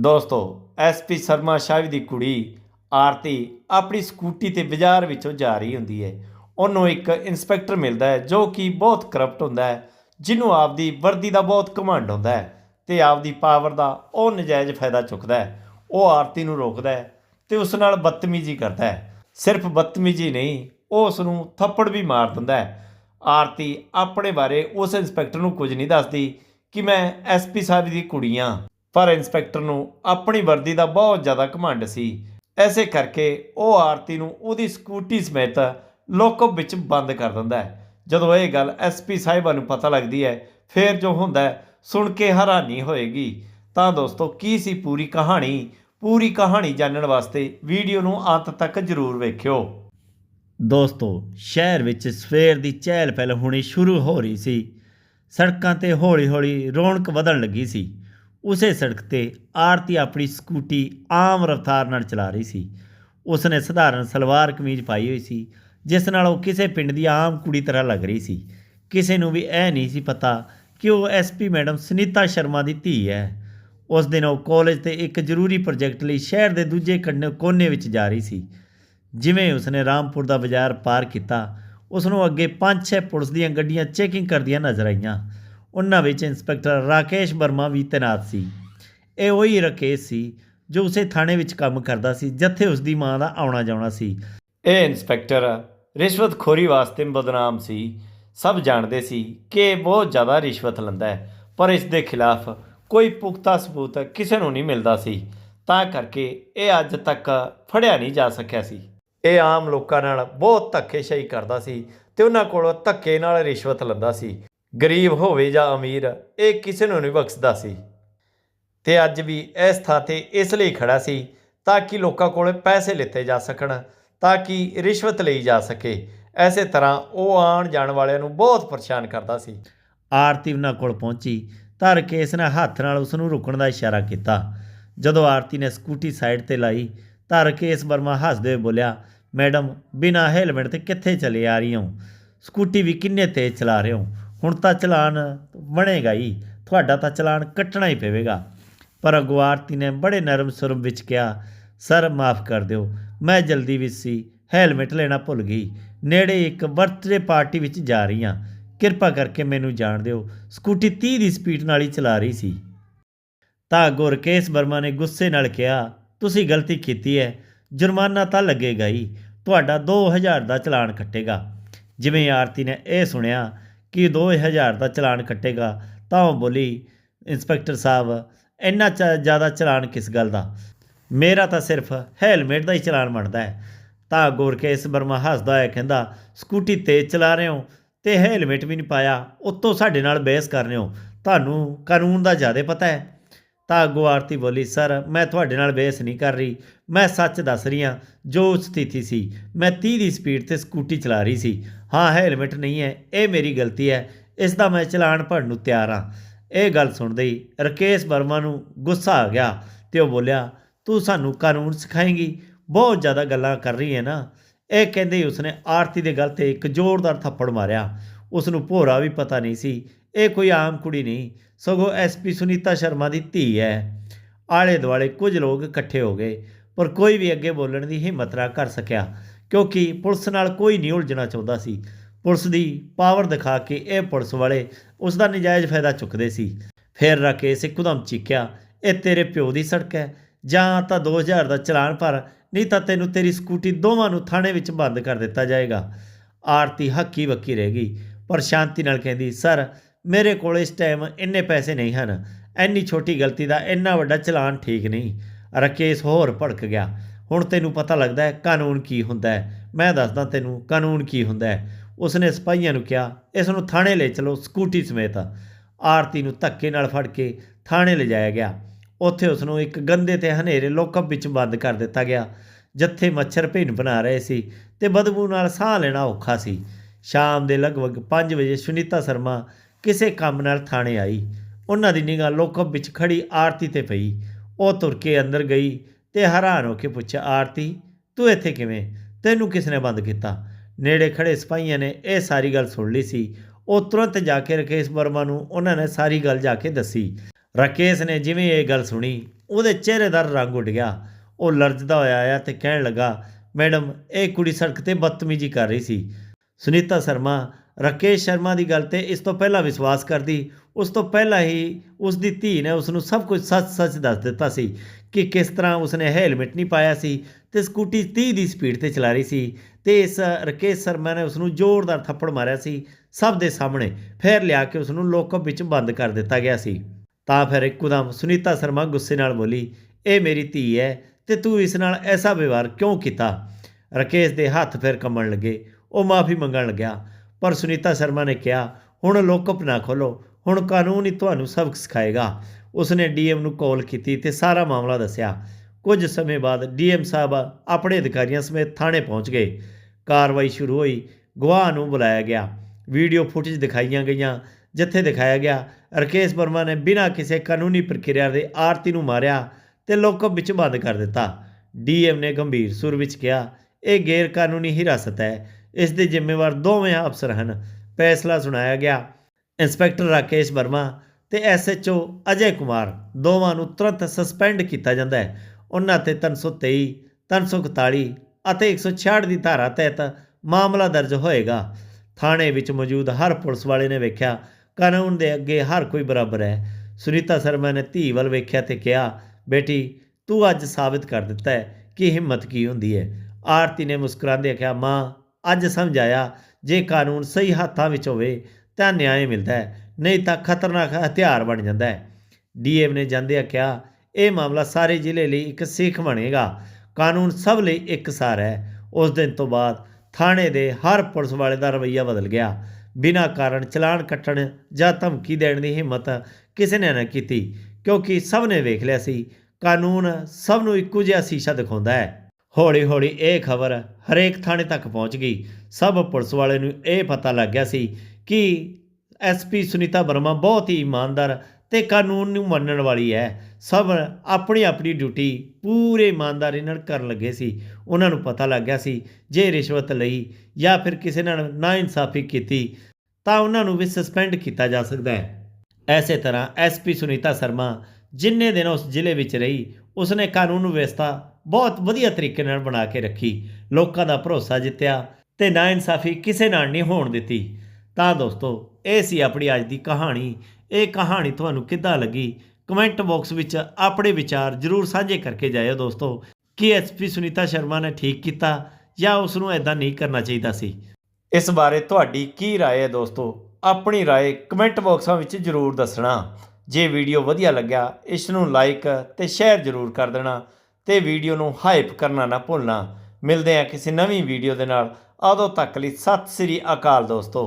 ਦੋਸਤੋ ਐਸਪੀ ਸ਼ਰਮਾ ਸ਼ਾਹ ਦੀ ਕੁੜੀ ਆਰਤੀ ਆਪਣੀ ਸਕੂਟੀ ਤੇ ਬਾਜ਼ਾਰ ਵਿੱਚੋਂ ਜਾ ਰਹੀ ਹੁੰਦੀ ਹੈ। ਉਹਨੂੰ ਇੱਕ ਇੰਸਪੈਕਟਰ ਮਿਲਦਾ ਹੈ, ਜੋ ਕਿ ਬਹੁਤ ਕਰਪਟ ਹੁੰਦਾ ਹੈ, ਜਿਹਨੂੰ ਆਪਦੀ ਵਰਦੀ ਦਾ ਬਹੁਤ ਘਮੰਡ ਹੁੰਦਾ ਹੈ ਤੇ ਆਪਦੀ ਪਾਵਰ ਦਾ ਉਹ ਨਜਾਇਜ਼ ਫਾਇਦਾ ਚੁੱਕਦਾ ਹੈ। ਉਹ ਆਰਤੀ ਨੂੰ ਰੋਕਦਾ ਹੈ ਤੇ ਉਸ ਨਾਲ ਬਦਤਮੀਜ਼ੀ ਕਰਦਾ ਹੈ। ਸਿਰਫ ਬਦਤਮੀਜ਼ੀ ਨਹੀਂ, ਉਹ ਉਸ ਨੂੰ ਥੱਪੜ ਵੀ ਮਾਰ ਦਿੰਦਾ ਹੈ। ਆਰਤੀ ਆਪਣੇ ਬਾਰੇ ਉਸ ਇੰਸਪੈਕਟਰ ਨੂੰ ਕੁਝ ਨਹੀਂ ਦੱਸਦੀ ਕਿ ਮੈਂ ਐਸਪੀ ਸਾਹਿਬ ਦੀ ਕੁੜੀ ਹਾਂ। ਪਰ ਇੰਸਪੈਕਟਰ ਨੂੰ ਆਪਣੀ ਵਰਦੀ ਦਾ ਬਹੁਤ ਜ਼ਿਆਦਾ ਘਮੰਡ ਸੀ। ਐਸੇ ਕਰਕੇ ਉਹ ਆਰਤੀ ਨੂੰ ਉਹਦੀ ਸਕੂਟੀ ਸਮੇਤ ਲੋਕਅਪ ਵਿੱਚ ਬੰਦ ਕਰ ਦਿੰਦਾ ਹੈ। ਜਦੋਂ ਇਹ ਗੱਲ ਐਸਪੀ ਸਾਹਿਬਾਂ ਨੂੰ ਪਤਾ ਲੱਗਦੀ ਹੈ, ਫਿਰ ਜੋ ਹੁੰਦਾ ਹੈ, ਸੁਣ ਕੇ ਹੈਰਾਨੀ ਹੋਏਗੀ। ਤਾਂ ਦੋਸਤੋ, ਕੀ ਸੀ ਪੂਰੀ ਕਹਾਣੀ? ਪੂਰੀ ਕਹਾਣੀ ਜਾਣਨ ਵਾਸਤੇ ਵੀਡੀਓ ਨੂੰ ਅੰਤ ਤੱਕ ਜ਼ਰੂਰ ਵੇਖਿਓ। ਦੋਸਤੋ, ਸ਼ਹਿਰ ਵਿੱਚ ਸਵੇਰ ਦੀ ਚਹਿਲ ਪਹਿਲ ਹੋਣੀ ਸ਼ੁਰੂ ਹੋ ਰਹੀ ਸੀ। ਸੜਕਾਂ ਤੇ ਹੌਲੀ-ਹੌਲੀ ਰੌਣਕ ਵਧਣ ਲੱਗੀ ਸੀ। ਉਸੇ ਸੜਕ ਤੇ ਆਰਤੀ ਆਪਣੀ ਸਕੂਟੀ ਆਮ ਰਫ਼ਤਾਰ ਨਾਲ ਚਲਾ ਰਹੀ ਸੀ। ਉਸਨੇ ਸਧਾਰਨ ਸਲਵਾਰ ਕਮੀਜ਼ ਪਾਈ ਹੋਈ ਸੀ, ਜਿਸ ਨਾਲ ਉਹ ਕਿਸੇ ਪਿੰਡ ਦੀ ਆਮ ਕੁੜੀ ਤਰ੍ਹਾਂ ਲੱਗ ਰਹੀ ਸੀ। ਕਿਸੇ ਨੂੰ ਵੀ ਇਹ ਨਹੀਂ ਸੀ ਪਤਾ ਕਿ ਉਹ ਐਸਪੀ ਮੈਡਮ ਸੁਨੀਤਾ ਸ਼ਰਮਾ ਦੀ ਧੀ ਹੈ। ਉਸ ਦਿਨ ਉਹ ਕਾਲਜ ਤੇ ਇੱਕ ਜ਼ਰੂਰੀ ਪ੍ਰੋਜੈਕਟ ਲਈ ਸ਼ਹਿਰ ਦੇ ਦੂਜੇ ਕੰਢੇ ਕੋਨੇ ਵਿੱਚ ਜਾ ਰਹੀ ਸੀ। ਜਿਵੇਂ ਉਸਨੇ ਰਾਮਪੁਰ ਦਾ ਬਾਜ਼ਾਰ ਪਾਰ ਕੀਤਾ ਉਸ ਨੂੰ ਅੱਗੇ ਪੰਜ ਛੇ ਪੁਲਿਸ ਦੀਆਂ ਗੱਡੀਆਂ ਚੈਕਿੰਗ ਕਰਦੀਆਂ ਨਜ਼ਰ ਆਈਆਂ। ਉਹਨਾਂ ਵਿੱਚ ਇੰਸਪੈਕਟਰ ਰਾਕੇਸ਼ ਵਰਮਾ ਵੀ ਤੈਨਾਤ ਸੀ। ਇਹ ਉਹੀ ਰਾਕੇਸ਼ ਸੀ ਜੋ ਉਸੇ ਥਾਣੇ ਵਿੱਚ ਕੰਮ ਕਰਦਾ ਸੀ, ਜਿੱਥੇ ਉਸ ਦੀ ਮਾਂ ਦਾ ਆਉਣਾ ਜਾਣਾ ਸੀ। ਇਹ ਇੰਸਪੈਕਟਰ ਰਿਸ਼ਵਤਖੋਰੀ ਵਾਸਤੇ ਬਦਨਾਮ ਸੀ। ਸਭ ਜਾਣਦੇ ਸੀ ਕਿ ਬਹੁਤ ਜ਼ਿਆਦਾ ਰਿਸ਼ਵਤ ਲੈਂਦਾ ਹੈ, ਪਰ ਇਸ ਦੇ ਖਿਲਾਫ ਕੋਈ ਪੁਖਤਾ ਸਬੂਤ ਕਿਸੇ ਨੂੰ ਨਹੀਂ ਮਿਲਦਾ ਸੀ। ਤਾਂ ਕਰਕੇ ਇਹ ਅੱਜ ਤੱਕ ਫੜਿਆ ਨਹੀਂ ਜਾ ਸਕਿਆ ਸੀ। ਇਹ ਆਮ ਲੋਕਾਂ ਨਾਲ ਬਹੁਤ ਧੱਕੇਸ਼ਾਹੀ ਕਰਦਾ ਸੀ ਤੇ ਉਹਨਾਂ ਕੋਲੋਂ ਧੱਕੇ ਨਾਲ ਰਿਸ਼ਵਤ ਲੈਂਦਾ ਸੀ। ਗਰੀਬ ਹੋਵੇ ਜਾਂ ਅਮੀਰ, ਇਹ ਕਿਸੇ ਨੂੰ ਨਹੀਂ ਬਖਸ਼ਦਾ ਸੀ। ਤੇ ਅੱਜ ਵੀ ਇਸ ਥਾਂ ਤੇ ਇਸ ਲਈ ਖੜਾ ਸੀ ਤਾਂ ਕਿ ਲੋਕਾਂ ਕੋਲੇ ਪੈਸੇ ਲਿੱਤੇ ਜਾ ਸਕਣ, ਤਾਂ ਕਿ ਰਿਸ਼ਵਤ ਲਈ ਜਾ ਸਕੇ। ਐਸੇ ਤਰ੍ਹਾਂ ਉਹ ਆਉਣ ਜਾਣ ਵਾਲਿਆਂ ਨੂੰ ਬਹੁਤ ਪਰੇਸ਼ਾਨ ਕਰਦਾ ਸੀ। ਆਰਤੀ ਉਹਨਾਂ ਕੋਲ ਪਹੁੰਚੀ ਤਾਂ ਰਕੇਸ਼ ਨੇ ਹੱਥ ਨਾਲ ਉਸ ਨੂੰ ਰੁਕਣ ਦਾ ਇਸ਼ਾਰਾ ਕੀਤਾ। ਜਦੋਂ ਆਰਤੀ ਨੇ ਸਕੂਟੀ ਸਾਈਡ ਤੇ ਲਾਈ ਤਾਂ ਰਕੇਸ਼ ਵਰਮਾ ਹੱਸਦੇ ਹੋਏ ਬੋਲਿਆ, ਮੈਡਮ, ਬਿਨਾਂ ਹੈਲਮਟ ਤੇ ਕਿੱਥੇ ਚਲੇ ਆ ਰਹੀ ਹੋ ਸਕੂਟੀ ਵੀ ਕਿੰਨੇ ਤੇਜ਼ ਚਲਾ ਰਹੇ ਹੋ? ਹੁਣ ਤਾਂ ਚਲਾਨ ਬਣੇਗਾ ਹੀ, ਤੁਹਾਡਾ ਤਾਂ ਚਲਾਨ ਕੱਟਣਾ ਹੀ ਪਵੇਗਾ। ਪਰ ਅੱਗੋਂ ਆਰਤੀ ਨੇ ਬੜੇ ਨਰਮ ਸੁਰਮ ਵਿੱਚ ਕਿਹਾ, ਸਰ, ਮਾਫ ਕਰ ਦਿਓ, ਮੈਂ ਜਲਦੀ ਵਿੱਚ ਸੀ, ਹੈਲਮਟ ਲੈਣਾ ਭੁੱਲ ਗਈ, ਨੇੜੇ ਇੱਕ ਬਰਥਡੇ ਪਾਰਟੀ ਵਿੱਚ ਜਾ ਰਹੀ ਹਾਂ, ਕਿਰਪਾ ਕਰਕੇ ਮੈਨੂੰ ਜਾਣ ਦਿਓ, ਸਕੂਟੀ 30 ਦੀ ਸਪੀਡ ਨਾਲ ਹੀ ਚਲਾ ਰਹੀ ਸੀ। ਤਾਂ ਅੱਗੋਂ ਰਕੇਸ਼ ਵਰਮਾ ਨੇ ਗੁੱਸੇ ਨਾਲ ਕਿਹਾ, ਤੁਸੀਂ ਗਲਤੀ ਕੀਤੀ ਹੈ, ਜੁਰਮਾਨਾ ਤਾਂ ਲੱਗੇਗਾ ਹੀ, ਤੁਹਾਡਾ 2000 ਦਾ ਚਲਾਨ ਕੱਟੇਗਾ। ਜਿਵੇਂ ਆਰਤੀ ਨੇ ਇਹ ਸੁਣਿਆ ਕਿ 2000 ਦਾ ਚਲਾਨ ਕੱਟੇਗਾ, ਤਾਂ ਉਹ ਬੋਲੀ, ਇੰਸਪੈਕਟਰ ਸਾਹਿਬ, ਇੰਨਾ ਚ- ਜ਼ਿਆਦਾ ਚਲਾਨ ਕਿਸ ਗੱਲ ਦਾ? ਮੇਰਾ ਤਾਂ ਸਿਰਫ ਹੈਲਮਟ ਦਾ ਹੀ ਚਲਾਨ ਬਣਦਾ ਹੈ। ਤਾਂ ਗੁਰਕੇਸ਼ ਵਰਮਾ ਹੱਸਦਾ ਹੋਇਆ ਕਹਿੰਦਾ, ਸਕੂਟੀ ਤੇਜ਼ ਚਲਾ ਰਹੇ ਹੋ ਤੇ ਹੈਲਮਟ ਵੀ ਨਹੀਂ ਪਾਇਆ, ਉੱਤੋਂ ਸਾਡੇ ਨਾਲ ਬਹਿਸ ਕਰ ਰਹੇ ਹੋ। ਤੁਹਾਨੂੰ ਕਾਨੂੰਨ ਦਾ ਜ਼ਿਆਦਾ ਪਤਾ ਹੈ। ਤਾਂ ਅੱਗੋਂ ਆਰਤੀ ਬੋਲੀ, ਸਰ, ਮੈਂ ਤੁਹਾਡੇ ਨਾਲ ਬਹਿਸ ਨਹੀਂ ਕਰ ਰਹੀ। ਮੈਂ ਸੱਚ ਦੱਸ ਰਹੀ ਹਾਂ, ਜੋ ਸਥਿਤੀ ਸੀ, ਮੈਂ 30 ਦੀ ਸਪੀਡ ਤੇ ਸਕੂਟੀ ਚਲਾ ਰਹੀ ਸੀ। ਹਾਂ ਹੈਲਮਟ ਨਹੀਂ ਹੈ, ਇਹ ਮੇਰੀ ਗਲਤੀ ਹੈ। ਇਸ ਦਾ ਮੈਂ ਚਲਾਨ ਭਰਨ ਨੂੰ ਤਿਆਰ ਹਾਂ। ਇਹ ਗੱਲ ਸੁਣਦੇ ਹੀ ਰਕੇਸ਼ ਵਰਮਾ ਨੂੰ ਗੁੱਸਾ ਆ ਗਿਆ ਤੇ ਉਹ ਬੋਲਿਆ, ਤੂੰ ਸਾਨੂੰ ਕਾਨੂੰਨ ਸਿਖਾਏਂਗੀ? ਬਹੁਤ ਜ਼ਿਆਦਾ ਗੱਲਾਂ ਕਰ ਰਹੀ ਹੈ ਨਾ? ਇਹ ਕਹਿੰਦੇ ਉਸਨੇ ਆਰਤੀ ਦੇ ਗਲ ਤੇ ਇੱਕ ਜ਼ੋਰਦਾਰ ਥੱਪੜ ਮਾਰਿਆ। ਉਸ ਨੂੰ ਭੋਰਾ ਵੀ ਪਤਾ ਨਹੀਂ ਸੀ, ਇਹ ਕੋਈ ਆਮ ਕੁੜੀ ਨਹੀਂ। ਸਗੋਂ ਐਸਪੀ ਸੁਨੀਤਾ ਸ਼ਰਮਾ ਦੀ ਧੀ ਹੈ ਆਲੇ ਦੁਆਲੇ ਕੁਝ ਲੋਕ ਇਕੱਠੇ ਹੋ ਗਏ, ਪਰ ਕੋਈ ਵੀ ਅੱਗੇ ਬੋਲਣ ਦੀ ਹਿੰਮਤ ਨਾ ਕਰ ਸਕਿਆ, ਕਿਉਂਕਿ ਪੁਲਿਸ ਨਾਲ ਕੋਈ ਨਹੀਂ ਉਲਝਣਾ ਚਾਹੁੰਦਾ ਸੀ। ਪੁਲਿਸ ਦੀ ਪਾਵਰ ਦਿਖਾ ਕੇ ਇਹ ਪੁਲਿਸ ਵਾਲੇ ਉਸ ਦਾ ਨਜਾਇਜ਼ ਫਾਇਦਾ ਚੁੱਕਦੇ ਸੀ। ਫਿਰ ਰਾਕੇਸ਼ ਇੱਕਦਮ ਚੀਕਿਆ, ਇਹ ਤੇਰੇ ਪਿਓ ਦੀ ਸੜਕ ਹੈ ਜਾਂ ਤਾਂ 2000 ਦਾ ਚਲਾਨ ਭਰ, ਨਹੀਂ ਤਾਂ ਤੈਨੂੰ ਤੇਰੀ ਸਕੂਟੀ ਦੋਵਾਂ ਨੂੰ ਥਾਣੇ ਵਿੱਚ ਬੰਦ ਕਰ ਦਿੱਤਾ ਜਾਏਗਾ। ਆਰਤੀ ਹੱਕੀ ਵੱਕੀ ਰਹਿ ਗਈ, ਪਰ ਸ਼ਾਂਤੀ ਨਾਲ ਕਹਿੰਦੀ, ਸਰ ਮੇਰੇ ਕੋਲ ਇਸ ਟਾਈਮ ਇੰਨੇ ਪੈਸੇ ਨਹੀਂ ਹਨ। ਐਨੀ ਛੋਟੀ ਗਲਤੀ ਦਾ ਇੰਨਾ ਵੱਡਾ ਚਲਾਨ ਠੀਕ ਨਹੀਂ। ਰਕੇਸ਼ ਹੋਰ ਭੜਕ ਗਿਆ। ਹੁਣ ਤੈਨੂੰ ਪਤਾ ਲੱਗਦਾ ਹੈ ਕਾਨੂੰਨ ਕੀ ਹੁੰਦਾ ਹੈ। ਮੈਂ ਦੱਸਦਾ ਤੈਨੂੰ ਕਾਨੂੰਨ ਕੀ ਹੁੰਦਾ ਹੈ। ਉਸਨੇ ਸਿਪਾਹੀਆਂ ਨੂੰ ਕਿਹਾ, ਇਸ ਨੂੰ ਥਾਣੇ ਲੈ ਚਲੋ ਸਕੂਟੀ ਸਮੇਤ। ਆਰਤੀ ਨੂੰ ਧੱਕੇ ਨਾਲ ਫੜ ਕੇ ਥਾਣੇ ਲਿਜਾਇਆ ਗਿਆ। ਉੱਥੇ ਉਸ ਨੂੰ ਇੱਕ ਗੰਦੇ ਤੇ ਹਨੇਰੇ ਲੋਕਅਪ ਵਿੱਚ ਬੰਦ ਕਰ ਦਿੱਤਾ ਗਿਆ। ਜਿੱਥੇ ਮੱਛਰ ਭਿੰਨ ਬਣਾ ਰਹੇ ਸੀ ਤੇ ਬਦਬੂ ਨਾਲ ਸਾਹ ਲੈਣਾ ਔਖਾ ਸੀ। ਸ਼ਾਮ ਦੇ ਲਗਭਗ 5 ਵਜੇ ਸੁਨੀਤਾ ਸ਼ਰਮਾ ਕਿਸੇ ਕੰਮ ਨਾਲ ਥਾਣੇ ਆਈ। ਉਹਨਾਂ ਦੀ ਨਿਗਾਹ ਲੋਕਅਪ ਵਿੱਚ ਖੜੀ ਆਰਤੀ ਤੇ ਪਈ। ਉਹ ਤੁਰ ਕੇ ਅੰਦਰ ਗਈ ਤੇ ਹੈਰਾਨ ਹੋ ਕੇ ਪੁੱਛਿਆ, ਆਰਤੀ, ਤੂੰ ਇੱਥੇ ਕਿਵੇਂ? ਤੈਨੂੰ ਕਿਸ ਨੇ ਬੰਦ ਕੀਤਾ? ਨੇੜੇ ਖੜੇ ਸਿਪਾਹੀਆਂ ਨੇ ਇਹ ਸਾਰੀ ਗੱਲ ਸੁਣ ਲਈ ਸੀ। ਉਹ ਤੁਰੰਤ ਜਾ ਕੇ ਰਕੇਸ਼ ਵਰਮਾ ਨੂੰ ਉਹਨਾਂ ਨੇ ਸਾਰੀ ਗੱਲ ਜਾ ਕੇ ਦੱਸੀ। ਰਾਕੇਸ਼ ਨੇ ਜਿਵੇਂ ਇਹ ਗੱਲ ਸੁਣੀ, ਉਹਦੇ ਚਿਹਰੇ ਦਾ ਰੰਗ ਉੱਡ ਗਿਆ। ਉਹ ਲਰਜ਼ਦਾ ਹੋਇਆ ਆਇਆ ਤੇ ਕਹਿਣ ਲੱਗਾ, ਮੈਡਮ, ਇਹ ਕੁੜੀ ਸੜਕ ਤੇ ਬਦਤਮੀਜ਼ੀ ਕਰ ਰਹੀ ਸੀ। ਸੁਨੀਤਾ ਸ਼ਰਮਾ ਰਾਕੇਸ਼ ਸ਼ਰਮਾ ਦੀ ਗੱਲ ਤੇ ਇਸ ਤੋਂ ਪਹਿਲਾਂ ਵਿਸ਼ਵਾਸ ਕਰਦੀ, ਉਸ ਤੋਂ ਪਹਿਲਾਂ ਹੀ ਉਸ ਦੀ ਧੀ ਨੇ ਉਸ ਨੂੰ ਸਭ ਕੁਝ ਸੱਚ-ਸੱਚ ਦੱਸ ਦਿੱਤਾ ਸੀ ਕਿ ਕਿਸ ਤਰ੍ਹਾਂ ਉਸਨੇ ਹੈਲਮਟ ਨਹੀਂ ਪਾਇਆ ਸੀ ਤੇ ਸਕੂਟੀ 30 ਦੀ ਸਪੀਡ ਤੇ ਚਲਾ ਰਹੀ ਸੀ ਤੇ ਇਸ ਰਾਕੇਸ਼ ਸ਼ਰਮਾ ਨੇ ਉਸ ਨੂੰ ਜ਼ੋਰਦਾਰ ਥੱਪੜ ਮਾਰਿਆ ਸੀ, ਸਭ ਦੇ ਸਾਹਮਣੇ ਫਿਰ ਲਿਆ ਕੇ ਉਸ ਨੂੰ ਲੋਕਅਪ ਵਿੱਚ ਬੰਦ ਕਰ ਦਿੱਤਾ ਗਿਆ ਸੀ। ਤਾਂ ਫਿਰ ਇੱਕਦਮ ਸੁਨੀਤਾ ਸ਼ਰਮਾ ਗੁੱਸੇ ਨਾਲ ਬੋਲੀ, ਇਹ ਮੇਰੀ ਧੀ ਹੈ ਤੇ ਤੂੰ ਇਸ ਨਾਲ ਐਸਾ ਵਿਵਹਾਰ ਕਿਉਂ ਕੀਤਾ? ਰਾਕੇਸ਼ ਦੇ ਹੱਥ ਫਿਰ ਕੰਬਣ ਲੱਗੇ, ਉਹ ਮਾਫੀ ਮੰਗਣ ਲੱਗਿਆ। ਪਰ ਸੁਨੀਤਾ ਸ਼ਰਮਾ ਨੇ ਕਿਹਾ, ਹੁਣ ਲੋਕਅਪ ਨਾ ਖੋਲੋ ਹੁਣ ਕਾਨੂੰਨ ਹੀ ਤੁਹਾਨੂੰ ਸਬਕ ਸਿਖਾਏਗਾ। ਉਸਨੇ ਡੀਐਮ ਨੂੰ ਕਾਲ ਕੀਤੀ ਤੇ ਸਾਰਾ ਮਾਮਲਾ ਦੱਸਿਆ। ਕੁਝ ਸਮੇਂ ਬਾਅਦ ਡੀਐਮ ਸਾਹਿਬ ਆਪਣੇ ਅਧਿਕਾਰੀਆਂ ਸਮੇਤ ਥਾਣੇ ਪਹੁੰਚ ਗਏ। ਕਾਰਵਾਈ ਸ਼ੁਰੂ ਹੋਈ। ਗਵਾਹ ਨੂੰ ਬੁਲਾਇਆ ਗਿਆ। ਵੀਡੀਓ ਫੁਟੇਜ ਦਿਖਾਈਆਂ ਗਈਆਂ, ਜਿੱਥੇ ਦਿਖਾਇਆ ਗਿਆ, ਰਕੇਸ਼ ਵਰਮਾ ਨੇ ਬਿਨਾਂ ਕਿਸੇ ਕਾਨੂੰਨੀ ਪ੍ਰਕਿਰਿਆ ਦੇ ਆਰਤੀ ਨੂੰ ਮਾਰਿਆ ਤੇ ਲੋਕਅਪ ਵਿੱਚ ਬੰਦ ਕਰ ਦਿੱਤਾ। ਡੀਐਮ ਨੇ ਗੰਭੀਰ ਸੁਰ ਵਿੱਚ ਕਿਹਾ, ਇਹ ਗੈਰ ਕਾਨੂੰਨੀ ਹਿਰਾਸਤ ਹੈ। ਇਸ ਦੇ ਜ਼ਿੰਮੇਵਾਰ ਦੋਵੇਂ ਅਫਸਰ ਹਨ। ਫੈਸਲਾ ਸੁਣਾਇਆ ਗਿਆ। ਇੰਸਪੈਕਟਰ ਰਾਕੇਸ਼ ਵਰਮਾ ਤੇ ਐਸਐਚਓ ਅਜੇ ਕੁਮਾਰ ਦੋਵਾਂ ਨੂੰ ਤੁਰੰਤ ਸਸਪੈਂਡ ਕੀਤਾ ਜਾਂਦਾ ਹੈ। ਉਹਨਾਂ ਤੇ 323 341 ਅਤੇ 166 ਦੀ ਧਾਰਾ ਤਹਿਤ ਮਾਮਲਾ ਦਰਜ ਹੋਏਗਾ। ਥਾਣੇ ਵਿੱਚ ਮੌਜੂਦ ਹਰ ਪੁਲਿਸ ਵਾਲੇ ਨੇ ਵੇਖਿਆ, ਕਾਨੂੰਨ ਦੇ ਅੱਗੇ ਹਰ ਕੋਈ ਬਰਾਬਰ ਹੈ। ਸੁਨੀਤਾ ਸ਼ਰਮਾ ਨੇ ਧੀ ਵੱਲ ਵੇਖਿਆ ਤੇ ਕਿਹਾ, ਬੇਟੀ, ਤੂੰ ਅੱਜ ਸਾਬਿਤ ਕਰ ਦਿੱਤਾ ਹੈ ਕਿ ਹਿੰਮਤ ਕੀ ਹੁੰਦੀ ਹੈ? ਆਰਤੀ ਨੇ ਮੁਸਕਰਾਉਂਦੇ ਕਿਹਾ, ਮਾਂ ਅੱਜ ਸਮਝ ਆਇਆ ਜੇ ਕਾਨੂੰਨ ਸਹੀ ਹੱਥਾਂ ਵਿੱਚ ਹੋਵੇ ਤਾਂ ਨਿਆਂ ਮਿਲਦਾ ਹੈ, ਨਹੀਂ ਤਾਂ ਖਤਰਨਾਕ ਹਥਿਆਰ ਬਣ ਜਾਂਦਾ ਹੈ। ਡੀਐਮ ਨੇ ਜਾਂਦਿਆਂ ਕਿਹਾ, ਇਹ ਮਾਮਲਾ ਸਾਰੇ ਜ਼ਿਲ੍ਹੇ ਲਈ ਇੱਕ ਸਿੱਖ ਬਣੇਗਾ। ਕਾਨੂੰਨ ਸਭ ਲਈ ਇੱਕਸਾਰ ਹੈ। ਉਸ ਦਿਨ ਤੋਂ ਬਾਅਦ ਥਾਣੇ ਦੇ ਹਰ ਪੁਲਿਸ ਵਾਲੇ ਦਾ ਰਵੱਈਆ ਬਦਲ ਗਿਆ। ਬਿਨਾਂ ਕਾਰਨ ਚਲਾਨ ਕੱਟਣ ਜਾਂ ਧਮਕੀ ਦੇਣ ਦੀ ਹਿੰਮਤ ਕਿਸੇ ਨੇ ਨਾ ਕੀਤੀ, ਕਿਉਂਕਿ ਸਭ ਨੇ ਵੇਖ ਲਿਆ ਸੀ, ਕਾਨੂੰਨ ਸਭ ਨੂੰ ਇੱਕੋ ਜਿਹਾ ਸ਼ੀਸ਼ਾ ਦਿਖਾਉਂਦਾ ਹੈ। ਹੌਲੀ ਹੌਲੀ ਇਹ ਖਬਰ ਹਰੇਕ ਥਾਣੇ ਤੱਕ ਪਹੁੰਚ ਗਈ। ਸਭ ਪੁਲਿਸ ਵਾਲੇ ਨੂੰ ਇਹ ਪਤਾ ਲੱਗ ਗਿਆ ਸੀ ਕਿ ਐਸਪੀ ਸੁਨੀਤਾ ਵਰਮਾ ਬਹੁਤ ਹੀ ਇਮਾਨਦਾਰ ਤੇ ਕਾਨੂੰਨ ਨੂੰ ਮੰਨਣ ਵਾਲੀ ਹੈ। ਸਭ ਆਪਣੀ ਆਪਣੀ ਡਿਊਟੀ ਪੂਰੇ ਇਮਾਨਦਾਰੀ ਨਾਲ ਕਰਨ ਲੱਗੇ ਸੀ। ਉਹਨਾਂ ਨੂੰ ਪਤਾ ਲੱਗ ਗਿਆ ਸੀ ਜੇ ਰਿਸ਼ਵਤ ਲਈ ਜਾਂ ਫਿਰ ਕਿਸੇ ਨਾਲ ਨਾ ਇਨਸਾਫ਼ੀ ਕੀਤੀ ਤਾਂ ਉਹਨਾਂ ਨੂੰ ਵੀ ਸਸਪੈਂਡ ਕੀਤਾ ਜਾ ਸਕਦਾ ਹੈ। ਐਸੇ ਤਰ੍ਹਾਂ ਐਸਪੀ ਸੁਨੀਤਾ ਸ਼ਰਮਾ ਜਿੰਨੇ ਦਿਨ ਉਸ ਜ਼ਿਲ੍ਹੇ ਵਿੱਚ ਰਹੀ, ਉਸਨੇ ਕਾਨੂੰਨ ਵਿਵਸਥਾ ਬਹੁਤ ਵਧੀਆ ਤਰੀਕੇ ਨਾਲ ਬਣਾ ਕੇ ਰੱਖੀ ਲੋਕਾਂ ਦਾ ਭਰੋਸਾ ਜਿੱਤਿਆ ਤੇ ਨਾਇਨਸਾਫੀ ਕਿਸੇ ਨਾਲ ਨਹੀਂ ਹੋਣ ਦਿੱਤੀ ਤਾਂ ਦੋਸਤੋ ਇਹ ਸੀ ਆਪਣੀ ਅੱਜ ਦੀ ਕਹਾਣੀ ਇਹ ਕਹਾਣੀ ਤੁਹਾਨੂੰ ਕਿੱਦਾਂ ਲੱਗੀ ਕਮੈਂਟ ਬਾਕਸ ਵਿੱਚ ਆਪਣੇ ਵਿਚਾਰ ਜਰੂਰ ਸਾਂਝੇ ਕਰਕੇ ਜਾਇਓ ਦੋਸਤੋ ਕਿ ਐਸਪੀ ਸੁਨੀਤਾ ਸ਼ਰਮਾ ਨੇ ਠੀਕ ਕੀਤਾ ਜਾਂ ਉਸ ਨੂੰ ਐਦਾਂ ਨਹੀਂ ਕਰਨਾ ਚਾਹੀਦਾ ਸੀ ਇਸ ਬਾਰੇ ਤੁਹਾਡੀ ਕੀ رائے ਹੈ ਦੋਸਤੋ ਆਪਣੀ رائے ਕਮੈਂਟ ਬਾਕਸਾਂ ਵਿੱਚ ਜਰੂਰ ਦੱਸਣਾ ਜੇ ਵੀਡੀਓ ਵਧੀਆ ਲੱਗਿਆ ਇਸ ਨੂੰ ਲਾਈਕ ਤੇ ਸ਼ੇਅਰ ਜਰੂਰ ਕਰ ਦੇਣਾ ਤੇ ਵੀਡੀਓ ਨੂੰ ਹਾਈਪ ਕਰਨਾ ਨਾ ਭੁੱਲਣਾ। ਮਿਲਦੇ ਹਾਂ ਕਿਸੇ ਨਵੀਂ ਵੀਡੀਓ ਦੇ ਨਾਲ। ਉਦੋਂ ਤੱਕ ਲਈ ਸਤਿ ਸ੍ਰੀ ਅਕਾਲ ਦੋਸਤੋ।